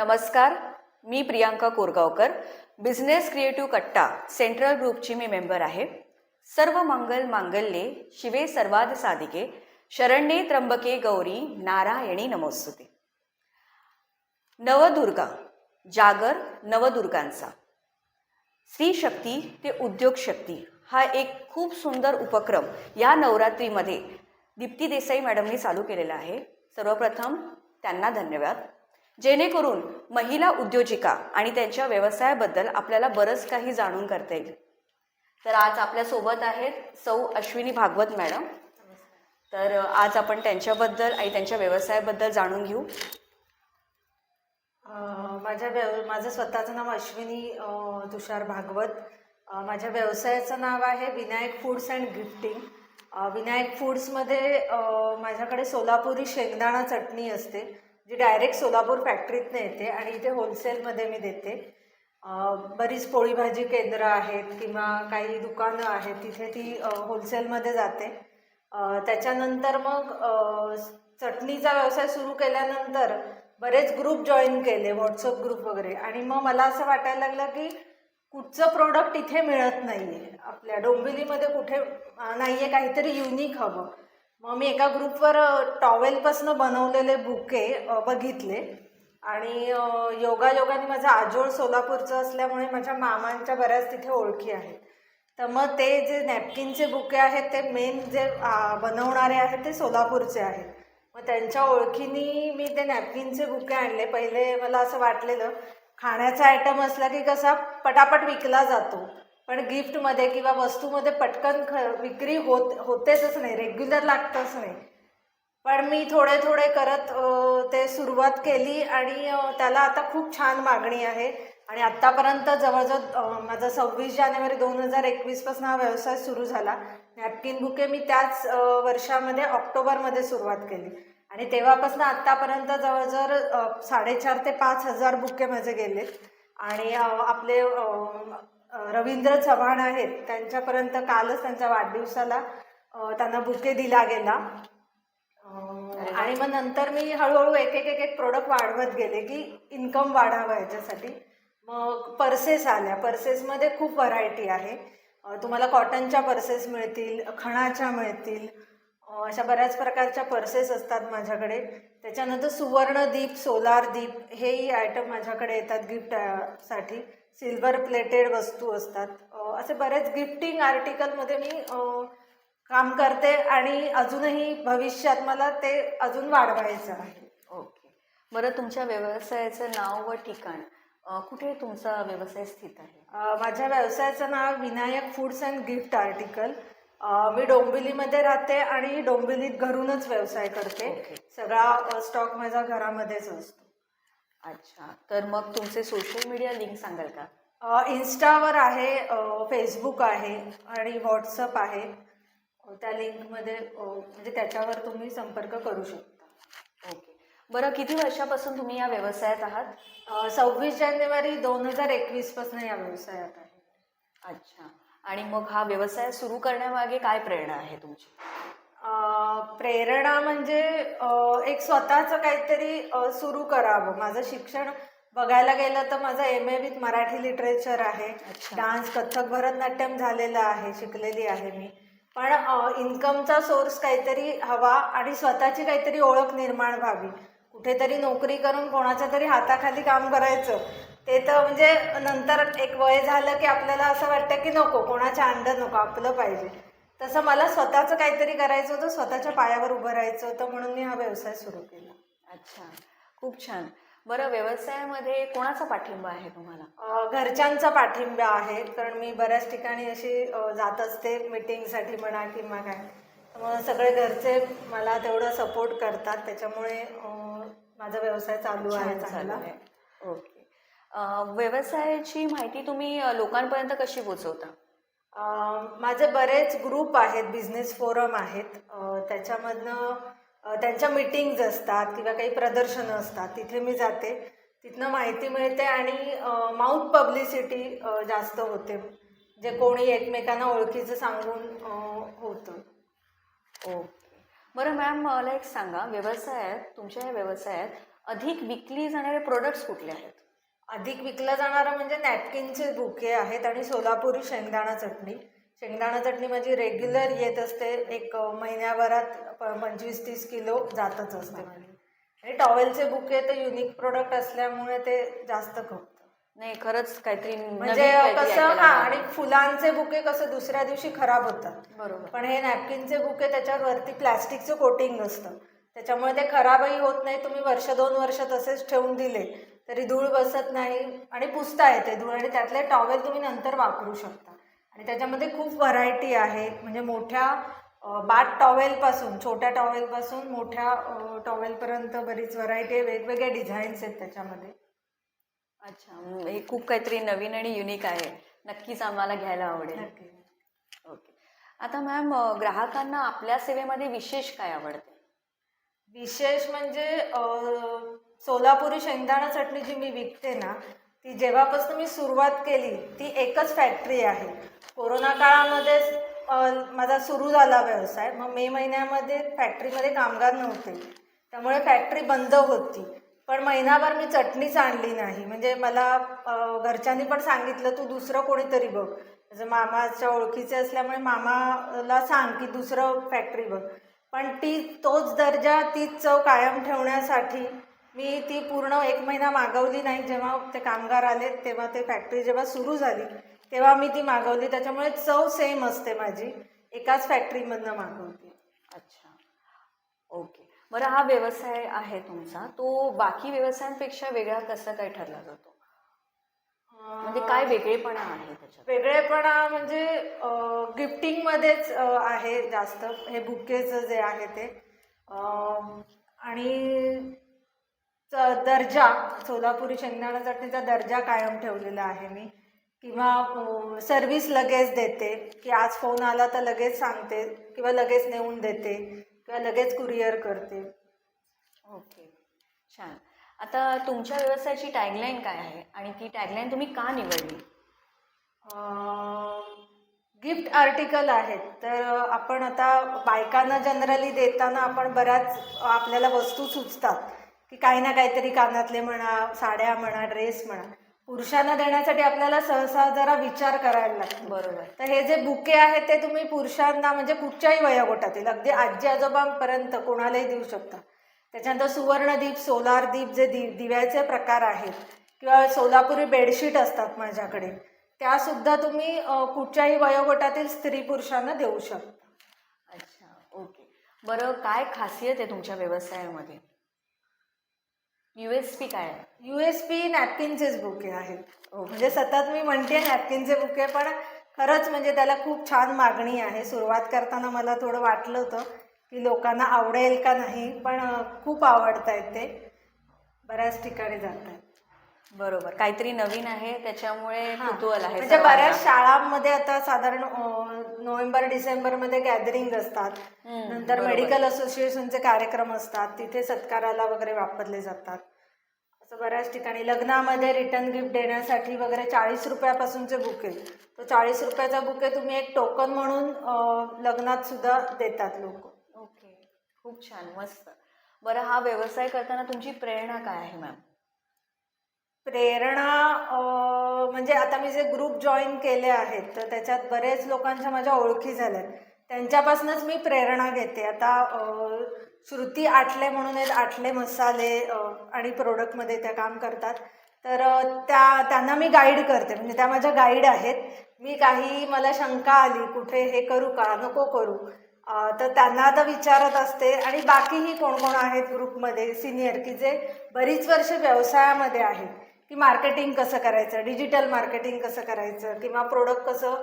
नमस्कार मी Priyanka Korgaonkar. Business creative कट्टा सेंट्रल ग्रुपची मी मेंबर आहे. सर्व मंगल मांगल्ये शिवे सर्वाद साधिके शरण्ये त्र्यंबके गौरी नारायणी नमोस्तुते. नवदुर्गा जागर नवदुर्गांचा. स्त्री शक्ती ते उद्योग शक्ती हा एक खूप सुंदर उपक्रम या नवरात्रीमध्ये दीप्ती देसाई मॅडमनी चालू केलेला आहे. सर्वप्रथम त्यांना धन्यवाद. जेणेकरून महिला उद्योजिका आणि त्यांच्या व्यवसायाबद्दल आपल्याला बरंच काही जाणून करता येईल. तर आज आपल्यासोबत आहेत सौ अश्विनी भागवत मॅडम. तर आज आपण त्यांच्याबद्दल आणि त्यांच्या व्यवसायाबद्दल जाणून घेऊ. माझ्या व्यव माझं स्वतःचं नाव अश्विनी तुषार भागवत. माझ्या व्यवसायाचं नाव आहे Vinayak foods and gifting. Vinayak फूड्समध्ये माझ्याकडे सोलापुरी शेंगदाणा चटणी असते. जी डायरेक्ट सोलापूर फॅक्टरीतनं येते आणि इथे होलसेलमध्ये मी देते. बरीच पोळी भाजी केंद्र आहेत किंवा काही दुकानं आहेत तिथे ती होलसेलमध्ये जाते. त्याच्यानंतर मग चटणीचा व्यवसाय सुरू केल्यानंतर बरेच ग्रुप जॉईन केले व्हॉट्सअप ग्रुप वगैरे. आणि मग मला असं वाटायला लागलं की कुठचं प्रोडक्ट इथे मिळत नाही आहे आपल्या डोंबिवलीमध्ये कुठे नाही आहे काहीतरी युनिक हवं. मग मी एका ग्रुपवर टॉवेलपासनं बनवलेले बुके बघितले. आणि योगा योगायोगाने माझं आजोळ सोलापूरचं असल्यामुळे माझ्या मामांच्या बऱ्याच तिथे ओळखी आहेत. तर मग ते जे नॅपकिनचे बुके आहेत ते मेन जे बनवणारे आहेत ते सोलापूरचे आहेत. मग त्यांच्या ओळखीनी मी ते नॅपकिनचे बुके आणले. पहिले मला असं वाटलेलं खाण्याचा आयटम असला की कसा पटापट विकला जातो. पण गिफ्टमध्ये किंवा वस्तूमध्ये पटकन ख विक्री होत होतेच नाही रेग्युलर लागतच नाही. पण मी थोडे थोडे करत ते सुरुवात केली आणि त्याला आता खूप छान मागणी आहे. आणि आत्तापर्यंत जवळजवळ माझा सव्वीस जानेवारी दोन हजार एकवीसपासून हा व्यवसाय सुरू झाला. नॅपकिन बुके मी त्याच वर्षामध्ये ऑक्टोबरमध्ये सुरुवात केली. आणि तेव्हापासून आत्तापर्यंत जवळजवळ साडेचार ते पाच हजार बुके माझे गेलेत आणि आपले रवींद्र चव्हाण आहेत. त्यांच्यापर्यंत कालच त्यांच्या वाढदिवसाला त्यांना बुके दिला गेला आणि मग नंतर मी हळूहळू एक एक एक एक प्रोडक्ट वाढवत गेले की इन्कम वाढावं याच्यासाठी. मग पर्सेस आल्या. पर्सेसमध्ये खूप व्हरायटी आहे. तुम्हाला कॉटनच्या पर्सेस मिळतील खणाच्या मिळतील. अशा बऱ्याच प्रकारच्या पर्सेस असतात माझ्याकडे. त्याच्यानंतर सुवर्णदीप सोलार दीप हेही आयटम माझ्याकडे येतात गिफ्टसाठी सिल्वर प्लेटेड वस्तू असतात. असे बरेच गिफ्टिंग आर्टिकलमध्ये मी काम करते आणि अजूनही भविष्यात मला ते अजून वाढवायचं आहे. ओके. बरं तुमच्या व्यवसायाचं नाव व ठिकाण कुठे तुमचा व्यवसाय स्थित आहे? माझ्या व्यवसायाचं नाव Vinayak foods and gift article. मी डोंबिवलीमध्ये राहते आणि डोंबिवलीत घरूनच व्यवसाय करते. सगळा स्टॉक माझा घरामध्येच असतो. अच्छा. तर मग तुमचे सोशल मीडिया लिंक सांगाल का? अ, इन्स्टावर आहे अ, फेसबुक आहे आणि व्हॉट्सअप आहे. अ, त्या लिंकमध्ये अ, म्हणजे त्याच्यावर तुम्ही संपर्क करू शकता. ओके. बरं किती वर्षापासून तुम्ही या व्यवसायात आहात? अ, सव्वीस जानेवारी दोन हजार एकवीसपासून या व्यवसायात आहे. अच्छा. आणि मग हा व्यवसाय सुरू करण्यामागे काय प्रेरणा आहे तुमची? प्रेरणा म्हणजे एक स्वतःचं काहीतरी सुरू करावं. माझं शिक्षण बघायला गेलं तर माझं M A with Marathi literature आहे. डान्स कथ्थक भरतनाट्यम झालेलं आहे शिकलेली आहे मी. पण इन्कमचा सोर्स काहीतरी हवा आणि स्वतःची काहीतरी ओळख निर्माण व्हावी. कुठेतरी नोकरी करून कोणाच्या तरी हाताखाली काम करायचं. ते तर म्हणजे नंतर एक वय झालं की आपल्याला असं वाटतं की नको कोणाच्या अंडर नको आपलं पाहिजे. तसं मला स्वतःचं काहीतरी करायचं होतं स्वतःच्या पायावर उभं राहायचं होतं म्हणून मी हा व्यवसाय सुरू केला. अच्छा खूप छान. बरं व्यवसायामध्ये कोणाचा पाठिंबा आहे तुम्हाला? घरच्यांचा पाठिंबा आहे कारण मी बऱ्याच ठिकाणी अशी जात असते मीटिंगसाठी म्हणा किंवा काय. मग सगळे घरचे मला तेवढं सपोर्ट करतात त्याच्यामुळे माझा व्यवसाय चालू आहे चांगला. आहे. ओके. व्यवसायाची माहिती तुम्ही लोकांपर्यंत कशी पोचवता माझे बरेच ग्रुप आहेत बिझनेस फोरम आहेत. त्याच्यामधनं त्यांच्या मीटिंग्ज असतात किंवा काही प्रदर्शनं असतात तिथे मी जाते. तिथनं माहिती मिळते आणि माउथ पब्लिसिटी जास्त होते. जे कोणी एकमेकांना ओळखीचं सांगून होतं. ओके. बरं मॅम मला एक सांगा. व्यवसायात तुमच्या या व्यवसायात अधिक विकली जाणारे प्रोडक्ट्स कुठले आहेत? अधिक विकलं जाणारं म्हणजे नॅपकिनचे बुके आहेत आणि सोलापुरी शेंगदाणा चटणी. शेंगदाणा चटणी माझी रेग्युलर येत असते. एक महिन्याभरात प- पंचवीस तीस किलो जातच असते. माझी आणि टॉवेलचे बुके ते युनिक प्रोडक्ट असल्यामुळे ते जास्त खपतं. नाही खरंच काहीतरी म्हणजे कसं हा. आणि फुलांचे बुके कसं दुसऱ्या दिवशी खराब होतात. बरोबर. पण हे नॅपकिनचे बुके त्याच्यावर वरती प्लॅस्टिकचं कोटिंग असतं. त्याच्यामुळे ते खराबही होत नाही. तुम्ही वर्ष दोन वर्ष तसेच ठेवून दिले तरी धूळ बसत नाही आणि पुसता येते धूळ आणि त्यातले टॉवेल तुम्ही नंतर वापरू शकता. आणि त्याच्यामध्ये खूप व्हरायटी आहे म्हणजे मोठ्या बाट टॉवेलपासून छोट्या टॉवेलपासून मोठ्या टॉवेलपर्यंत बरीच व्हरायटी आहे. वेगवेगळे डिझाईन्स आहेत त्याच्यामध्ये. अच्छा हे खूप काहीतरी नवीन आणि युनिक आहे. नक्कीच आम्हाला घ्यायला आवडेल. ओके. आता मॅम ग्राहकांना आपल्या सेवेमध्ये विशेष काय आवडते? विशेष म्हणजे सोलापुरी शेंगदाणा चटणी जी मी विकते ना ती जेव्हापासून मी सुरुवात केली ती एकच फॅक्टरी आहे. कोरोना काळामध्येच माझा सुरू झाला व्यवसाय मग मे महिन्यामध्ये फॅक्टरीमध्ये कामगार नव्हते. त्यामुळे फॅक्टरी बंद होती. पण महिनाभर मी चटणीच आणली नाही. म्हणजे मला घरच्यांनी पण सांगितलं तू दुसरं कोणीतरी बघ. जसं मामाच्या ओळखीचे असल्यामुळे मामाला सांग की दुसरं फॅक्टरी बघ. पण ती तोच दर्जा तीच चव कायम ठेवण्यासाठी मी ती पूर्ण एक महिना मागवली नाही. जेव्हा ते कामगार आले तेव्हा ते फॅक्टरी जेव्हा सुरू झाली तेव्हा मी ती मागवली. त्याच्यामुळे चव सेम असते माझी. एकाच फॅक्टरीमधनं मागवते. अच्छा. ओके. बरं हा व्यवसाय आहे तुमचा. तो बाकी व्यवसायांपेक्षा वेगळा कसा काय ठरला जातो? म्हणजे काय वेगळेपणा आहे त्याच्यात? वेगळेपणा म्हणजे गिफ्टिंगमध्येच आहे जास्त. हे बुकेचं जे आहे ते. आणि दर्जा सोलापुरी शेंगदाणा चटणीचा दर्जा कायम ठेवलेला आहे मी. किंवा सर्व्हिस लगेच देते. की आज फोन आला तर लगेच सांगते. किंवा लगेच नेऊन देते. किंवा लगेच कुरिअर करते. ओके. छान. आता तुमच्या व्यवसायाची टॅगलाईन काय आहे? आणि ती टॅगलाईन तुम्ही का निवडली? गिफ्ट आर्टिकल आहेत. तर आपण आता बायकांना जनरली देताना आपण बऱ्याच आपल्याला वस्तू सुचतात. की काही ना काहीतरी कानातले म्हणा साड्या म्हणा ड्रेस म्हणा. पुरुषांना देण्यासाठी आपल्याला सहसा जरा विचार करायला लागतो. बरोबर. तर हे जे बुके आहेत ते तुम्ही पुरुषांना म्हणजे कुठच्याही वयोगटातील अगदी आजी आजोबांपर्यंत कोणालाही देऊ शकता. त्याच्यानंतर सुवर्णदीप सोलार दीप जे दि दिव्याचे प्रकार आहेत किंवा सोलापुरी बेडशीट असतात माझ्याकडे त्यासुद्धा तुम्ही कुठच्याही वयोगटातील स्त्री पुरुषांना देऊ शकता. अच्छा ओके. बरं काय खासियत आहे तुमच्या व्यवसायामध्ये? यू एस पी काय आहे? यू एस पी नॅपकिनचेच बुके आहेत. म्हणजे सतत मी म्हणते नॅपकिनचे बुके पण खरंच म्हणजे त्याला खूप छान मागणी आहे. सुरुवात करताना मला थोडं वाटलं होतं की लोकांना आवडेल का नाही पण खूप आवडत आहेत ते. बऱ्याच ठिकाणी जात आहेत बरोबर. काहीतरी नवीन आहे त्याच्यामुळे कुतूहल आहे म्हणजे. बऱ्याच शाळांमध्ये आता साधारण नोव्हेंबर डिसेंबरमध्ये गॅदरिंग असतात. नंतर. मेडिकल असोसिएशनचे कार्यक्रम असतात तिथे सत्काराला वगैरे वापरले जातात. असं बऱ्याच ठिकाणी. लग्नामध्ये रिटर्न गिफ्ट देण्यासाठी वगैरे चाळीस रुपयापासूनचे बुके तो चाळीस रुपयाचा बुके तुम्ही एक टोकन म्हणून लग्नात सुद्धा देतात लोक. खूप छान मस्त. बरं हा व्यवसाय करताना तुमची प्रेरणा काय आहे मॅम? प्रेरणा म्हणजे आता मी जे ग्रुप जॉईन केले आहेत तर त्याच्यात बरेच लोकांच्या माझ्या ओळखी झाल्यात. त्यांच्यापासूनच मी प्रेरणा घेते. आता श्रुती आठले म्हणून आहेत आठले मसाले आणि प्रोडक्टमध्ये त्या काम करतात. तर त्या त्यांना मी गाईड करते. म्हणजे त्या माझ्या गाईड आहेत. मी काही मला शंका आली कुठे हे करू का? नको करू. तर त्यांना आता विचारत असते. आणि बाकीही कोण कोण आहेत ग्रुपमध्ये सिनियर की जे बरीच वर्ष व्यवसायामध्ये आहेत की मार्केटिंग कसं करायचं डिजिटल मार्केटिंग कसं करायचं किंवा प्रोडक्ट कसं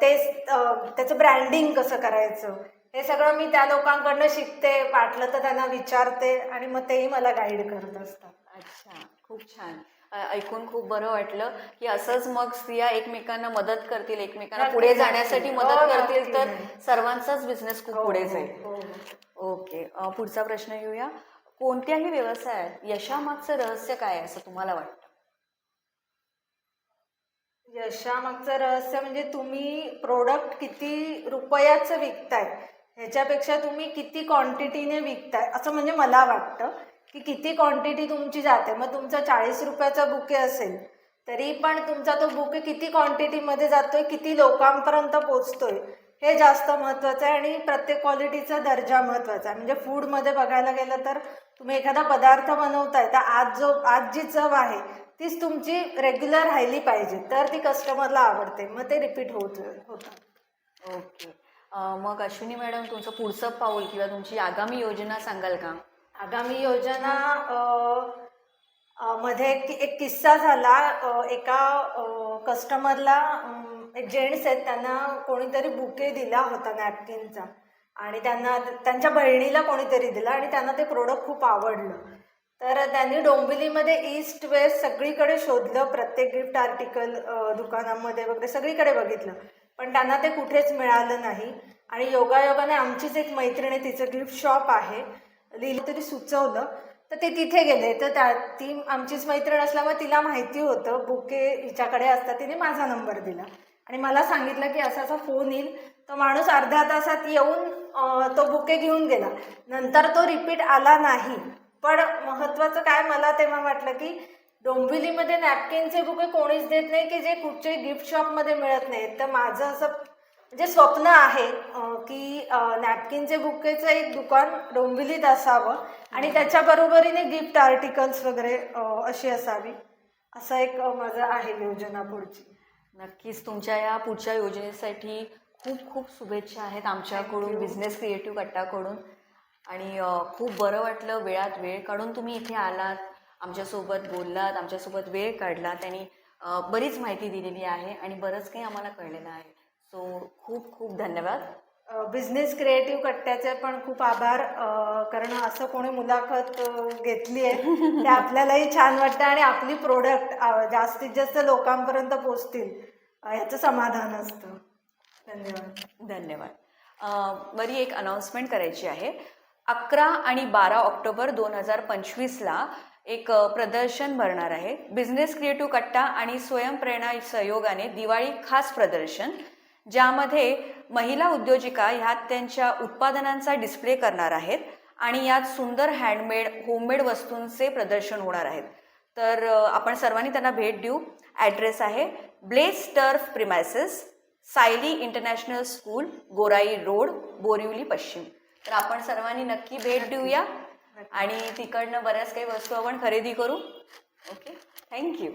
ते त्याचं ब्रँडिंग कसं करायचं हे सगळं मी त्या लोकांकडनं शिकते वाटलं तर त्यांना विचारते आणि मग तेही मला गाईड करत असतात. अच्छा खूप छान. ऐकून खूप बरं वाटलं की असंच मग स्त्रिया एकमेकांना मदत करतील एकमेकांना पुढे. जाण्यासाठी हो, मदत करतील तर. सर्वांचाच बिझनेस खूप हो, पुढे हो, जाईल. ओके पुढचा प्रश्न घेऊया कोणत्याही व्यवसायात यशामागचं रहस्य काय आहे असं तुम्हाला वाटतं यशामागचं रहस्य म्हणजे तुम्ही प्रोडक्ट किती रुपयाचं विकताय ह्याच्यापेक्षा तुम्ही किती क्वांटिटीने विकताय असं म्हणजे मला वाटतं की किती क्वांटिटी तुमची जाते? मग तुमचा चाळीस रुपयाचा बुके असेल तरी पण तुमचा तो बुके किती क्वांटिटीमध्ये जातोय किती लोकांपर्यंत पोचतोय हे जास्त महत्त्वाचं आहे आणि प्रत्येक क्वालिटीचा दर्जा महत्त्वाचा आहे. म्हणजे फूडमध्ये बघायला गेलं तर तुम्ही एखादा पदार्थ बनवताय तर आज जो आज जी चव आहे तीच तुमची रेग्युलर राहिली पाहिजे तर ती कस्टमरला आवडते. मग ते रिपीट होत होतं. ओके. मग अश्विनी मॅडम तुमचं पुढचं पाऊल किंवा तुमची आगामी योजना सांगाल का? आगामी योजना मध्ये एक एक किस्सा झाला. एका कस्टमरला एक जेंट्स आहेत त्यांना कोणीतरी बुके दिला होता नॅपकिनचा. आणि त्यांना त्यांच्या बहिणीला कोणीतरी दिला आणि त्यांना ते प्रोडक्ट खूप आवडलं. तर त्यांनी डोंबिवलीमध्ये ईस्ट वेस्ट सगळीकडे शोधलं. प्रत्येक गिफ्ट आर्टिकल दुकानामध्ये वगैरे सगळीकडे बघितलं. पण त्यांना ते कुठेच मिळालं नाही. आणि योगायोगाने आमचीच एक मैत्रीण आहे तिचं गिफ्ट शॉप आहे. लिहिलं तरी सुचवलं. तर ते तिथे गेले. तर त्या ती आमचीच मैत्रीण असल्यामुळे तिला माहिती होतं. बुके हिच्याकडे असतात. तिने माझा नंबर दिला. आणि मला सांगितलं की असा असा फोन येईल. तो माणूस अर्ध्या तासात येऊन तो बुके घेऊन गेला. नंतर तो रिपीट आला नाही. पण महत्त्वाचं काय मला तेव्हा वाटलं की डोंबिवलीमध्ये नॅपकिनचे बुके कोणीच देत नाही की जे कुठचे गिफ्ट शॉपमध्ये मिळत नाहीत. तर माझं असं म्हणजे स्वप्न आहे की नॅपकिनचे बुकेचं एक दुकान डोंबिवलीत असावं आणि त्याच्या बरोबरीने गिफ्ट आर्टिकल्स वगैरे अशी असावी असं एक माझं आहे योजना पुढची. नक्कीच तुमच्या या पुढच्या योजनेसाठी खूप खूप शुभेच्छा आहेत आमच्याकडून. बिझनेस क्रिएटिव्ह कट्टाकडून आणि खूप बरं वाटलं वेळात वेळ काढून तुम्ही इथे आलात आमच्यासोबत बोललात आमच्यासोबत वेळ काढलात आणि अ, बरीच माहिती दिलेली आहे आणि बरंच काही आम्हाला कळलेलं आहे. सो खूप खूप धन्यवाद. बिझनेस क्रिएटिव्ह कट्ट्याचे पण खूप आभार. कारण असं कोणी मुलाखत घेतली आहे ते आपल्यालाही छान वाटतं आणि आपली प्रोडक्ट जास्तीत जास्त लोकांपर्यंत पोचतील याचं समाधान असतं. धन्यवाद. धन्यवाद. बरी एक अनाऊन्समेंट करायची आहे. अकरा आणि बारा ऑक्टोबर दोन हजार पंचवीसला एक प्रदर्शन भरणार आहे. बिझनेस क्रिएटिव्ह कट्टा आणि स्वयंप्रेरणा सहयोगाने दिवाळी खास प्रदर्शन. ज्यामध्ये महिला उद्योजिका ह्यात त्यांच्या उत्पादनांचा डिस्प्ले करणार आहेत आणि यात सुंदर हँडमेड होममेड वस्तूंचे प्रदर्शन होणार आहेत. तर आपण सर्वांनी त्यांना भेट देऊ. ॲड्रेस आहे bless turf premises Sayali international school Gorai road Borivali पश्चिम तर आपण सर्वांनी नक्की भेट देऊया आणि तिकडनं बऱ्याच काही वस्तू आपण खरेदी करू. Okay thank you